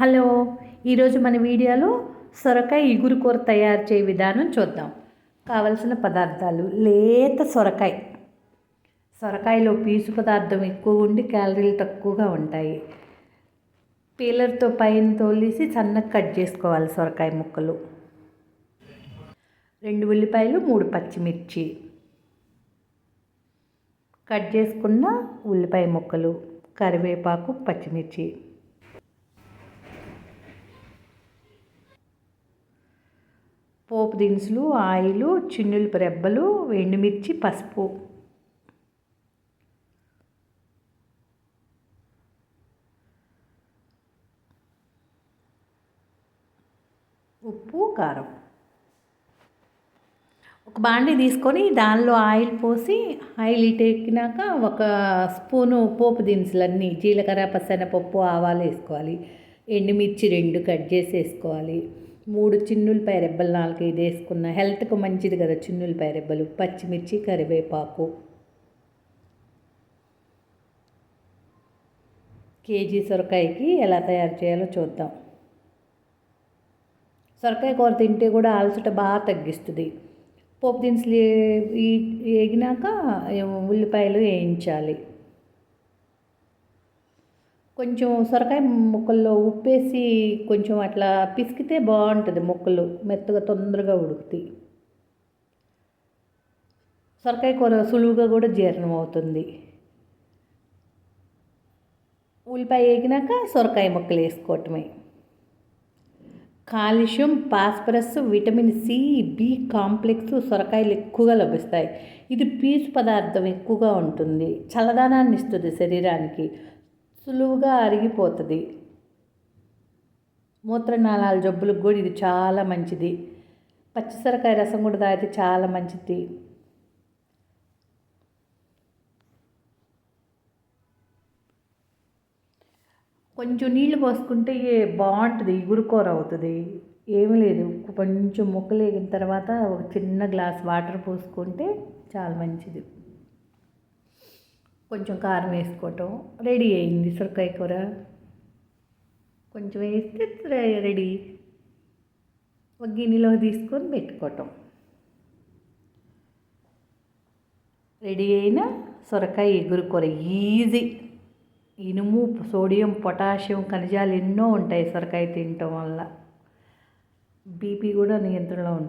Hello ఈరోజు మన వీడియోలో సొరకాయ ఇగురు కూర తయారు చేయ విధానం చూద్దాం. కావలసిన పదార్థాలు లేత సొరకాయ. సొరకాయలో పీసు పదార్థం ఎక్కువ ఉండి క్యాలరీలు తక్కువగా ఉంటాయి. పీలర్తో పైన తోలేసి సన్నగా కట్ చేసుకోవాలి సొరకాయ ముక్కలు. రెండు ఉల్లిపాయలు మూడు పచ్చిమిర్చి. కట్ చేసుకున్న ఉల్లిపాయ ముక్కలు కరివేపాకు పచ్చిమిర్చి. పోపు దినుసులు ఆయిలు చిన్నులు రెబ్బలు ఎండుమిర్చి పసుపు. ఉప్పు కారం. ఒక బాండీ తీసుకొని దానిలో ఆయిల్ పోసి ఆయిల్ ఇటు ఎక్కినాక ఒక స్పూను పోపు దినుసులన్నీ జీలకర్ర పసనపప్పు ఆవాలు వేసుకోవాలి. ఎండుమిర్చి రెండు కట్ చేసి వేసుకోవాలి. మూడు చిన్నులపాయ రెబ్బలు నాలుగు వేసుకున్న హెల్త్కి మంచిది కదా చిన్నులపాయ రెబ్బలు పచ్చిమిర్చి కరివేపాకు. కేజీ సొరకాయకి ఎలా తయారు చేయాలో చూద్దాం. సొరకాయ కూర తింటే కూడా అలసట బాగా తగ్గిస్తుంది. పోపు దినుసులు వేగినాక ఉల్లిపాయలు వేయించాలి. కొంచెం సొరకాయ ముక్కల్లో ఉప్పేసి కొంచెం అట్లా పిసికితే బాగుంటుంది ముక్కలు. మెత్తగా తొందరగా ఉడుకుతాయి. సొరకాయ కూర సులువుగా కూడా జీర్ణం అవుతుంది. ఉల్లిపాయ వేగినాక సొరకాయ ముక్కలు వేసుకోవటమే. Calcium phosphorus vitamin C B complex సొరకాయలు ఎక్కువగా లభిస్తాయి. ఇది పీచు పదార్థం ఎక్కువగా ఉంటుంది. చల్లదానాన్ని ఇస్తుంది శరీరానికి. సులువుగా అరిగిపోతుంది. మూత్రనాళాల జబ్బులకు కూడా ఇది చాలా మంచిది. పచ్చిసరకాయ రసం కూడా తాగితే చాలా మంచిది. కొంచెం నీళ్ళు పోసుకుంటే బాగుంటుంది ఇగురుకూర అవుతుంది. ఏమి లేదు. కొంచెం ముక్కలేగిన తర్వాత ఒక చిన్న గ్లాస్ వాటర్ పోసుకుంటే చాలా మంచిది. కొంచెం కారం వేసుకోవటం రెడీ అయింది సొరకాయ కూర. కొంచెం వేస్తే రెడీ. ఒక గిన్నెలో తీసుకొని పెట్టుకోవటం. రెడీ అయిన సొరకాయ ఎగురు కూర ఈజీ. ఇనుము సోడియం పొటాషియం ఖనిజాలు ఎన్నో ఉంటాయి సొరకాయ తినటం వల్ల. బీపీ కూడా నియంత్రణలో ఉంటుంది.